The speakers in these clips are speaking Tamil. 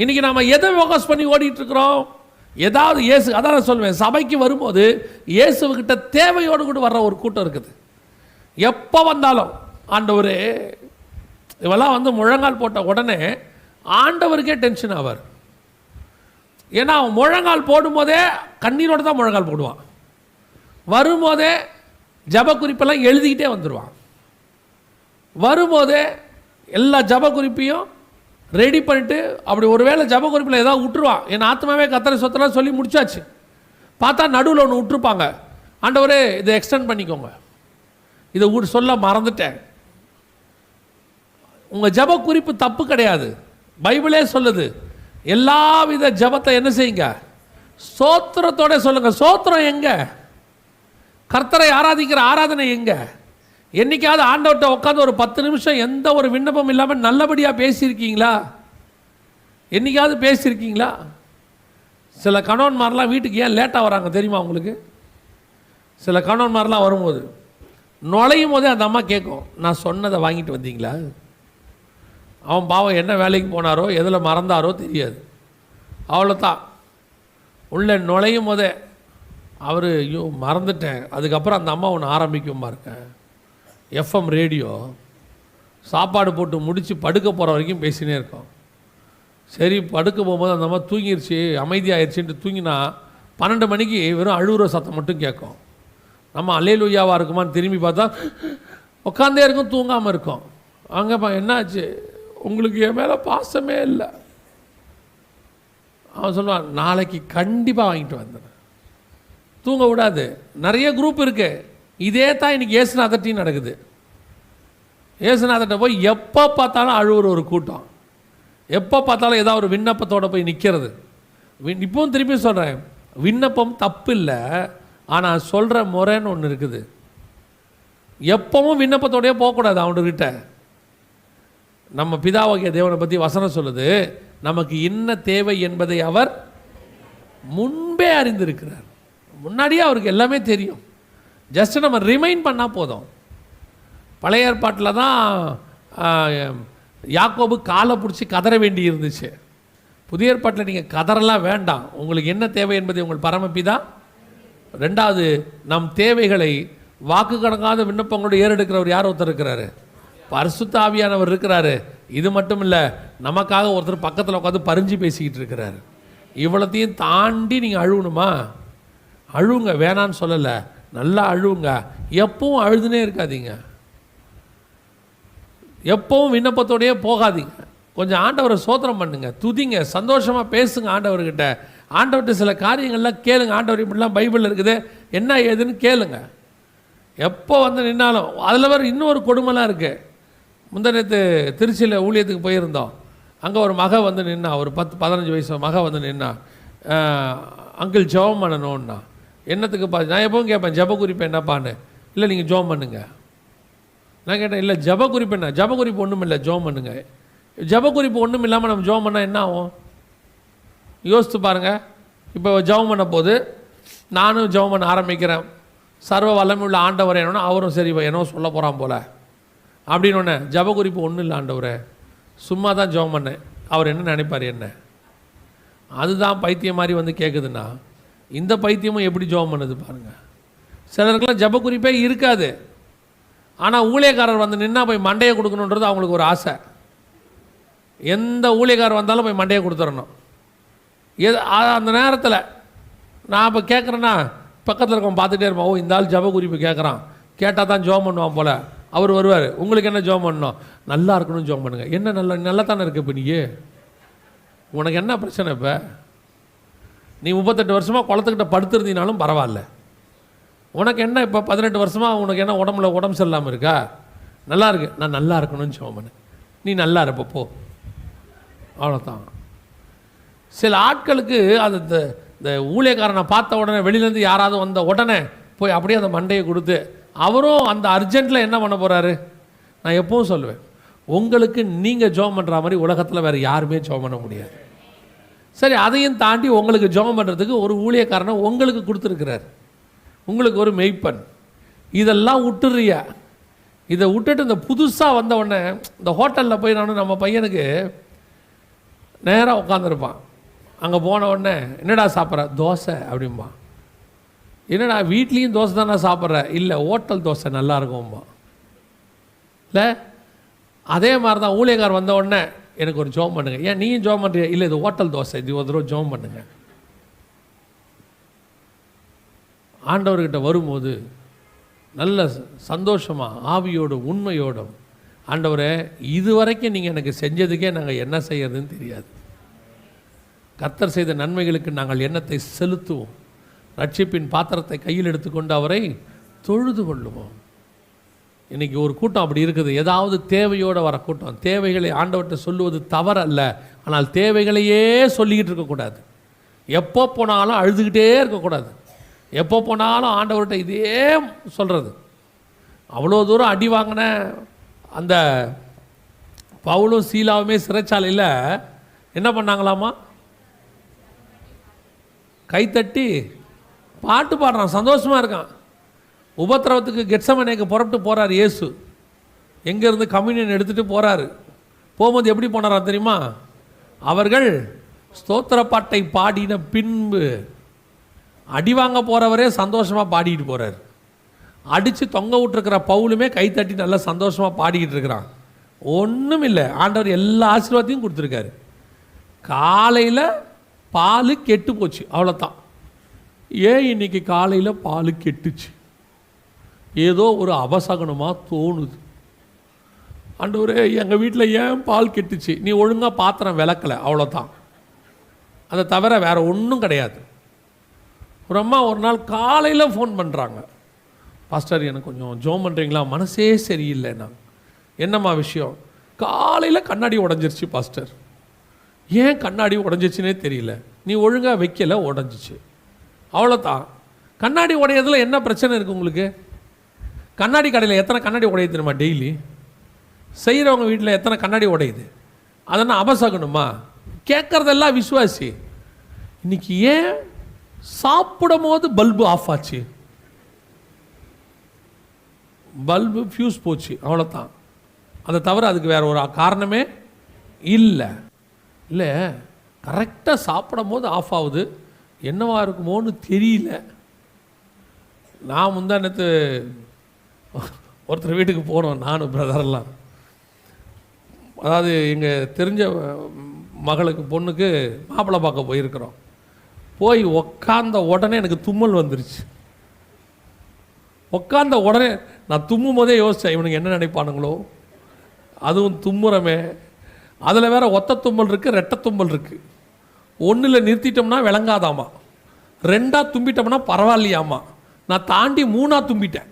இன்றைக்கி நாம் எதை ஃபோக்கஸ் பண்ணி ஓடிட்டு இருக்கிறோம் ஏதாவது இயேசு அதான் நான் சொல்லுவேன் சபைக்கு வரும்போது இயேசுக்கிட்ட தேவையோடு கூட வர்ற ஒரு கூட்டம் இருக்குது. எப்போ வந்தாலும் ஆண்டவர் இவெல்லாம் வந்து முழங்கால் போட்ட உடனே ஆண்டவருக்கே டென்ஷன் ஆவார். ஏன்னா அவன் முழங்கால் போடும்போதே கண்ணீரோடு தான் முழங்கால் போடுவான். வரும்போதே ஜப குறிப்பெல்லாம் எழுதிக்கிட்டே வந்துடுவான் வரும்போதே எல்லா ஜப குறிப்பையும் ரெடி பண்ணிட்டு அப்படி ஒருவேளை ஜப குறிப்பில் ஏதாவது விட்டுருவான் என் ஆத்மாவே கத்தரை சொத்தலாம் சொல்லி முடிச்சாச்சு. பார்த்தா நடுவில் ஒன்று விட்டுருப்பாங்க ஆண்டவரே இதை எக்ஸ்டெண்ட் பண்ணிக்கோங்க. இதை சொல்ல மறந்துட்டேன். உங்கள் ஜப குறிப்பு தப்பு கிடையாது. பைபிளே சொல்லுது எல்லாவித ஜபத்தை என்ன செய்யுங்க? சோத்திரத்தோட சொல்லுங்கள் சோத்திரம் எங்க? கர்த்தரை ஆராதிக்கிற ஆராதனை எங்கே? என்னைக்காவது ஆண்டவர்கிட்ட உட்காந்து ஒரு பத்து நிமிஷம் எந்த ஒரு விண்ணப்பம் இல்லாமல் நல்லபடியாக பேசியிருக்கீங்களா? என்னைக்காவது பேசியிருக்கீங்களா? சில கணவன்மாரெலாம் வீட்டுக்கு ஏன் லேட்டாக வராங்க தெரியுமா உங்களுக்கு? சில கணவன்மாரெலாம் வரும்போது நுழையும் போதே அந்த அம்மா கேட்கும் நான் சொன்னதை வாங்கிட்டு வந்தீங்களா? அவன் பாவம் என்ன வேலைக்கு போனாரோ எதில் மறந்தாரோ தெரியாது. அவ்வளோதான் உள்ளே நுழையும் போதே அவர் ஐயோ மறந்துட்டேன். அதுக்கப்புறம் அந்த அம்மா ஒன்று ஆரம்பிக்கும் பாருங்க. எஃப்எம் ரேடியோ சாப்பாடு போட்டு முடித்து படுக்க போகிற வரைக்கும் பேசினே இருக்கோம். சரி படுக்க போகும்போது அந்த மாதிரி தூங்கிடுச்சு அமைதியாகிடுச்சின்ட்டு தூங்கினா பன்னெண்டு மணிக்கு வெறும் அழுகுற சத்தம் மட்டும் கேட்கும். நம்ம அலேலுயாவாக இருக்குமான்னு திரும்பி பார்த்தா உட்காந்தே இருக்கும் தூங்காமல் இருக்கும். அங்கேப்பா என்னாச்சு? உங்களுக்கு என் மேலே பாசமே இல்லை. அவன் சொல்லுவான் நாளைக்கு கண்டிப்பாக வாங்கிட்டு வந்துடுறேன். தூங்க விடாது. நிறைய குரூப் இருக்குது இதே தான் இன்றைக்கி ஏசுநாதர்ட்டையும் நடக்குது. ஏசுநாதர்கிட்ட போய் எப்போ பார்த்தாலும் அழுவுற ஒரு கூட்டம். எப்போ பார்த்தாலும் ஏதாவது ஒரு விண்ணப்பத்தோட போய் நிற்கிறது இப்பவும் திருப்பி சொல்கிறேன் விண்ணப்பம் தப்பு இல்லை ஆனால் சொல்கிற முறைன்னு ஒன்று இருக்குது. எப்பவும் விண்ணப்பத்தோடையே போகக்கூடாது அவனுக்கிட்ட நம்ம பிதாவாகிய தேவனை பற்றி வசனம் சொல்லுது நமக்கு என்ன தேவை என்பதை அவர் முன்பே அறிந்திருக்கிறார். முன்னாடியே அவருக்கு எல்லாமே தெரியும். ஜஸ்ட் நம்ம ரிமைண்ட் பண்ணால் போதும். பழைய ஏற்பாட்டில் தான் யாக்கோபு காலை பிடிச்சி கதற வேண்டி இருந்துச்சு. புதிய ஏற்பாட்டில் நீங்கள் கதறலாம் வேண்டாம். உங்களுக்கு என்ன தேவை என்பதை உங்கள் பரமப்பிதான் ரெண்டாவது நம் தேவைகளை வாக்கு கணக்காத விண்ணப்பங்களோடு ஏறெடுக்கிறவர் யார்? ஒருத்தர் இருக்கிறாரு. பரிசுத்தாவியானவர் இருக்கிறாரு. இது மட்டும் இல்லை நமக்காக ஒருத்தர் பக்கத்தில் உட்காந்து பறிஞ்சு பேசிக்கிட்டு இருக்கிறாரு. இவ்வளோத்தையும் தாண்டி நீங்கள் அழுகணுமா அழுவுங்க வேணான்னு சொல்லலை. நல்லா அழுவுங்க. எப்பவும் அழுதுனே இருக்காதீங்க. எப்பவும் விண்ணப்பத்தோடையே போகாதீங்க. கொஞ்சம் ஆண்டவரை சோத்திரம் பண்ணுங்க. துதிங்க சந்தோஷமாக பேசுங்க ஆண்டவர்கிட்ட. ஆண்டவர்கிட்ட சில காரியங்கள்லாம் கேளுங்க. ஆண்டவர் இப்படிலாம் பைபிளில் இருக்குது. என்ன ஏதுன்னு கேளுங்க. எப்போ வந்து நின்னாலும் அதில் வேறு இன்னொரு கொடுமைலாம் இருக்குது முந்தினத்து திருச்சியில் ஊழியத்துக்கு போயிருந்தோம். அங்கே ஒரு மக வந்து நின்னா ஒரு பத்து பதினஞ்சு வயசு மக வந்து நின்னா அங்கிள் ஜெபம் பண்ணணும்னா என்னத்துக்கு பா நான் எப்பவும் கேட்பேன் ஜெப குறிப்பு என்னப்பான்னு? இல்லை நீங்கள் ஜெபம் பண்ணுங்க. நான் கேட்டேன் இல்லை ஜப குறிப்பு என்ன? ஜப குறிப்பு ஒன்றும் இல்லை ஜோம் பண்ணுங்க. ஜப குறிப்பு ஒன்றும் இல்லாமல் நம்ம ஜோம் பண்ணால் என்ன ஆகும்? யோசித்து பாருங்கள் இப்போ ஜெபம் பண்ண போது நானும் ஜெபம் பண்ண ஆரம்பிக்கிறேன். சர்வ வல்லமையுள்ள ஆண்டவர் என்னன்னா அவரும் சரி என்னவோ சொல்ல போகிறான் போல. அப்படின்னு ஒன்று ஜப குறிப்பு ஒன்றும் இல்லை ஆண்டவரே. சும்மா தான் ஜெபம் பண்ணேன். அவர் என்ன நினைப்பார் என்ன? அதுதான் பைத்தியம் மாதிரி வந்து கேட்குதுன்னா இந்த பைத்தியமும் எப்படி ஜெபம் பண்ணுது பாருங்கள் சிலருக்கெல்லாம் ஜப குறிப்பே இருக்காது. ஆனால் ஊழியக்காரர் வந்து நின்னா போய் மண்டையை கொடுக்கணுன்றது அவங்களுக்கு ஒரு ஆசை. எந்த ஊழியக்காரர் வந்தாலும் போய் மண்டையை கொடுத்துடணும் எது அந்த நேரத்தில் நான் இப்போ கேட்குறேன்னா பக்கத்தில் இருக்கவன் பார்த்துட்டே இருப்பான். ஓ இந்த ஆள் ஜப குறிப்பு கேட்குறான் கேட்டால் தான் ஜோம் பண்ணுவான் போல். அவர் வருவார். உங்களுக்கு என்ன ஜோம் பண்ணணும் நல்லா இருக்கணும்னு ஜோம் பண்ணுங்க. என்ன நல்லா நல்லா தானே இருக்க இப்போ நீ உனக்கு என்ன பிரச்சனை இப்போ? நீ முப்பத்தெட்டு வருஷமாக குளத்துக்கிட்ட படுத்திருந்தீனாலும் பரவாயில்ல. உனக்கு என்ன இப்போ பதினெட்டு வருஷமாக உனக்கு என்ன உடம்புல உடம்பு சரியில்லாமல் இருக்கா? நல்லா இருக்கு. நான் நல்லா இருக்கணும்னு சொன்னேன் நீ நல்லா இருப்ப போ. அவ்வளோதான் சில ஆட்களுக்கு அது இந்த இந்த ஊழியக்காரனை பார்த்த உடனே வெளியிலேருந்து யாராவது வந்த உடனே போய் அப்படியே அந்த மண்டையை கொடுத்து அவரும் அந்த அர்ஜென்ட்டில் என்ன பண்ண போகிறாரு நான் எப்பவும் சொல்லுவேன் உங்களுக்கு நீங்கள் ஜோம் பண்ணுற மாதிரி உலகத்தில் வேறு யாருமே ஜோம் பண்ண முடியாது. சரி அதையும் தாண்டி உங்களுக்கு ஜோம் பண்ணுறதுக்கு ஒரு ஊழியக்காரனை உங்களுக்கு கொடுத்துருக்கிறார். உங்களுக்கு ஒரு மெய்ப்பன். இதெல்லாம் விட்டுறியா. இதை விட்டுட்டு இந்த புதுசாக வந்த உடனே இந்த ஹோட்டலில் போய் நானும் நம்ம பையனுக்கு நேராக உட்காந்துருப்பான் அங்கே போன உடனே என்னடா சாப்பிட்ற? தோசை அப்படிம்பா என்னடா வீட்லேயும் தோசை தானே சாப்பிட்ற? இல்லை ஹோட்டல் தோசை நல்லா இருக்கும்பா இல்லை? அதே மாதிரி தான் ஊழியக்கார் வந்த உடனே எனக்கு ஒரு ஜோம் பண்ணுங்கள் ஏன் நீயும் ஜோம் பண்ணுறிய இல்லை இது ஹோட்டல் தோசை. இது ஒரு தடவை ஜோம் பண்ணுங்கள் ஆண்டவர்கிட்ட வரும்போது நல்ல சந்தோஷமாக ஆவியோடும் உண்மையோடும் ஆண்டவரை இதுவரைக்கும் நீங்கள் எனக்கு செஞ்சதுக்கே நாங்கள் என்ன செய்யறதுன்னு தெரியாது. கர்த்தர் செய்த நன்மைகளுக்கு நாங்கள் எண்ணத்தை செலுத்துவோம். ரட்சிப்பின் பாத்திரத்தை கையில் எடுத்துக்கொண்டு அவரை தொழுது கொள்ளுவோம். இன்றைக்கி ஒரு கூட்டம் அப்படி இருக்குது. ஏதாவது தேவையோடு வர கூட்டம். தேவைகளை ஆண்டவர்கிட்ட சொல்லுவது தவறல்ல. ஆனால் தேவைகளையே சொல்லிக்கிட்டு இருக்கக்கூடாது. எப்போ போனாலும் அழுதுகிட்டே இருக்கக்கூடாது. எப்போ போனாலும் ஆண்டவர்கிட்ட இதே சொல்கிறது அவ்வளோ தூரம் அடி வாங்கின அந்த பவுலும் சீலாவுமே சிறைச்சாலையில் என்ன பண்ணாங்களாமா கைத்தட்டி பாட்டு பாடுறான். சந்தோஷமாக இருக்கான். உபத்திரவத்துக்கு கெட்சமனைக்கு புறப்பட்டு போகிறார் இயேசு. எங்கேருந்து கம்யூனியன் எடுத்துகிட்டு போகிறாரு போகும்போது எப்படி போனாரா தெரியுமா? அவர்கள் ஸ்தோத்திர பாட்டை பாடின பின்பு அடி வாங்க போகிறவரே சந்தோஷமாக பாடிக்கிட்டு போகிறார் அடித்து தொங்க விட்டுருக்கிற பவுலுமே கைத்தட்டி நல்லா சந்தோஷமாக பாடிக்கிட்டு இருக்கிறான். ஒன்றும் இல்லை. ஆண்டவர் எல்லா ஆசீர்வாதத்தையும் கொடுத்துருக்காரு. காலையில் பால் கெட்டு போச்சு. அவ்வளோதான் ஏன் இன்னைக்கு காலையில் பால் கெட்டுச்சு? ஏதோ ஒரு அவசகனமாக தோணுது. ஆண்டவரே எங்கள் வீட்டில் ஏன் பால் கெட்டுச்சு? நீ ஒழுங்காக பாத்திரம் விளக்கலை அவ்வளோதான் அதை தவிர வேறு ஒன்றும் கிடையாது. ஒரு அம்மா ஒரு நாள் காலையில் ஃபோன் பண்ணுறாங்க பாஸ்டர் எனக்கு கொஞ்சம் ஜோம் பண்ணுறீங்களா மனசே சரியில்லைண்ணா என்னம்மா விஷயம்? காலையில் கண்ணாடி உடஞ்சிருச்சு பாஸ்டர் ஏன் கண்ணாடி உடஞ்சிச்சுனே தெரியல. நீ ஒழுங்காக வைக்கல உடஞ்சிச்சு. அவ்வளோதான் கண்ணாடி உடையதில் என்ன பிரச்சனை இருக்குது உங்களுக்கு? கண்ணாடி கடையில் எத்தனை கண்ணாடி உடையுது தெரியுமா டெய்லி செய்கிறவங்க வீட்டில் எத்தனை கண்ணாடி உடையுது? அதெல்லாம் அபசகணுமா? கேட்குறதெல்லாம் விசுவாசி. இன்னைக்கு ஏன் சாப்பிடும் போது பல்பு ஆஃப் ஆச்சு? பல்பு ஃபியூஸ் போச்சு அவ்வளோதான் அதை தவிர அதுக்கு வேற ஒரு காரணமே இல்லை. இல்லை கரெக்டாக சாப்பிடும் போது ஆஃப் ஆகுது. என்னவா இருக்குமோன்னு தெரியல. நான் முந்தானத்து ஒருத்தர் வீட்டுக்கு போனோம் நானும் பிரதர்லாம் அதாவது எங்கள் தெரிஞ்ச மகளுக்கு பொண்ணுக்கு மாப்பிள்ளை பார்க்க போயிருக்கிறோம். போய் உக்காந்த உடனே எனக்கு தும்மல் வந்துருச்சு. உக்காந்த உடனே நான் தும்மும் போதே யோசித்தேன் இவனுக்கு என்ன நினைப்பானுங்களோ. அதுவும் தும்முறமே. அதில் வேற ஒத்த தும்மல் இருக்குது ரெட்டை தும்மல் இருக்குது ஒன்றில் நிறுத்திட்டோம்னா விளங்காதாமா. ரெண்டாக தும்பிட்டோம்னா பரவாயில்லையாமா. நான் தாண்டி மூணாக தும்பிட்டேன்.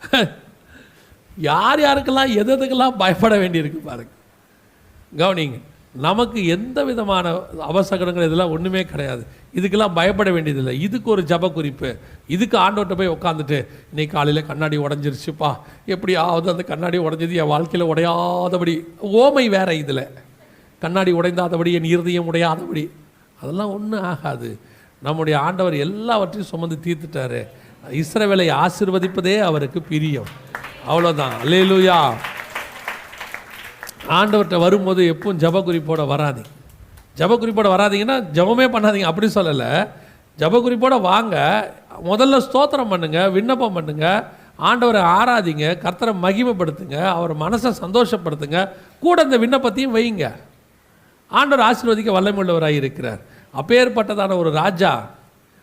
யார் யாருக்கெல்லாம் எது எதுக்கெல்லாம் பயப்பட வேண்டியிருக்கு பாருங்க. கவனிங்க நமக்கு எந்த விதமான அவசரங்கள் இதெல்லாம் ஒன்றுமே கிடையாது. இதுக்கெல்லாம் பயப்பட வேண்டியதில்லை. இதுக்கு ஒரு ஜப குறிப்பு. இதுக்கு ஆண்டோட்ட போய் உட்காந்துட்டு இன்னைக்கு காலையில் கண்ணாடி உடஞ்சிருச்சுப்பா. எப்படியாவது அந்த கண்ணாடி உடஞ்சது என் வாழ்க்கையில் உடையாதபடி ஓமை வேற இதில். கண்ணாடி உடைந்தாதபடி என் இருதயம் உடையாதபடி. அதெல்லாம் ஒன்றும் ஆகாது. நம்முடைய ஆண்டவர் எல்லாவற்றையும் சுமந்து தீர்த்துட்டாரு. இஸ்ரவேலை ஆசிர்வதிப்பதே அவருக்கு பிரியம். அவ்வளோதான் அல்லேலூயா. ஆண்டவர்கிட்ட வரும்போது எப்பவும் ஜப குறிப்போடு வராதீங்க. ஜப குறிப்போடு வராதீங்கன்னா ஜபமே பண்ணாதீங்க. அப்படி சொல்லலை. ஜப குறிப்போடு வாங்க. முதல்ல ஸ்தோத்திரம் பண்ணுங்கள் விண்ணப்பம் பண்ணுங்க. ஆண்டவரை ஆராதிங்க கர்த்தரை மகிமைப்படுத்துங்க அவர் மனசை சந்தோஷப்படுத்துங்க. கூட இந்த விண்ணப்பத்தையும் வைங்க. ஆண்டவர் ஆசீர்வதிக்க வல்லமுள்ளவராக இருக்கிறார். அப்பேற்பட்டதான ஒரு ராஜா.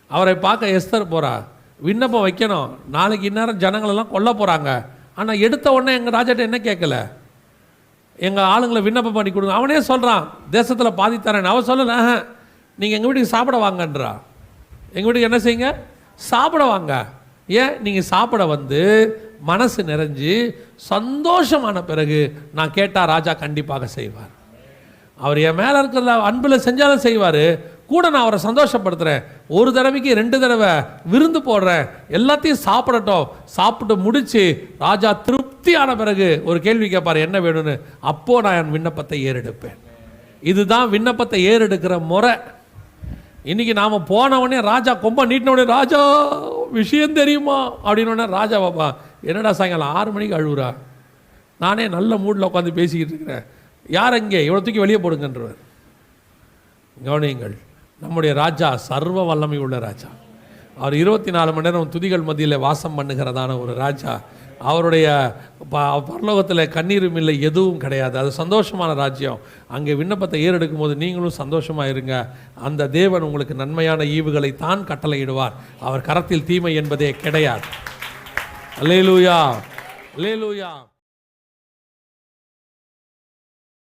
அவரை பார்க்க எஸ்தர் போகிறா விண்ணப்பம் வைக்கணும். நாளைக்கு இந்நேரம் ஜனங்களெல்லாம் கொல்ல போகிறாங்க ஆனால் எடுத்த உடனே எங்கள் ராஜாட்ட என்ன கேட்கல? எங்கள் ஆளுங்களை விண்ணப்பம் பண்ணி கொடுங்க. அவனே சொல்கிறான் தேசத்தில் பாதித்தரேன் அவன் சொல்லல நீங்கள் எங்கள் வீட்டுக்கு சாப்பிட வாங்கன்றா? எங்கள் வீட்டுக்கு என்ன செய்யுங்க? சாப்பிட வாங்க. ஏன்? நீங்கள் சாப்பிட வந்து மனசு நிறைஞ்சு சந்தோஷமான பிறகு நான் கேட்டால் ராஜா கண்டிப்பாக செய்வார். அவர் என் மேலே இருக்கிற அன்பில் செஞ்சாலும் செய்வார். கூட நான் அவரை சந்தோஷப்படுத்துகிறேன் ஒரு தடவைக்கு ரெண்டு தடவை விருந்து போடுறேன். எல்லாத்தையும் சாப்பிடட்டும். சாப்பிட்டு முடித்து ராஜா திருப்தியான பிறகு ஒரு கேள்வி கேட்பார் என்ன வேணும்னு? அப்போது நான் என் விண்ணப்பத்தை ஏறெடுப்பேன். இதுதான் விண்ணப்பத்தை ஏறெடுக்கிற முறை. இன்னைக்கு நாம் போனவொடனே ராஜா கொம்ப நீட்டினவுடனே ராஜா விஷயம் தெரியுமா? அப்படின்னோடனே ராஜா பாப்பா என்னடா சாயங்காலம் ஆறு மணிக்கு அழுகுறா நானே நல்ல மூடில் உட்காந்து பேசிக்கிட்டு இருக்கிறேன். யார் அங்கே? இவ்வளோ தூக்கி வெளியே போடுங்கன்றவர். கவனியுங்கள் நம்முடைய ராஜா சர்வ வல்லமை உள்ள ராஜா. அவர் இருபத்தி நாலு மணி நேரம் துதிகள் மத்தியில் வாசம் பண்ணுகிறதான ஒரு ராஜா. அவருடைய ப பரலோகத்தில் கண்ணீரும் இல்லை எதுவும் கிடையாது. அது சந்தோஷமான ராஜ்யம். அங்கே விண்ணப்பத்தை ஏறெடுக்கும் போது நீங்களும் சந்தோஷமாக இருங்க. அந்த தேவன் உங்களுக்கு நன்மையான ஈவுகளை தான் கட்டளையிடுவார். அவர் கரத்தில் தீமை என்பதே கிடையாது. அல்லேலூயா. அல்லேலூயா.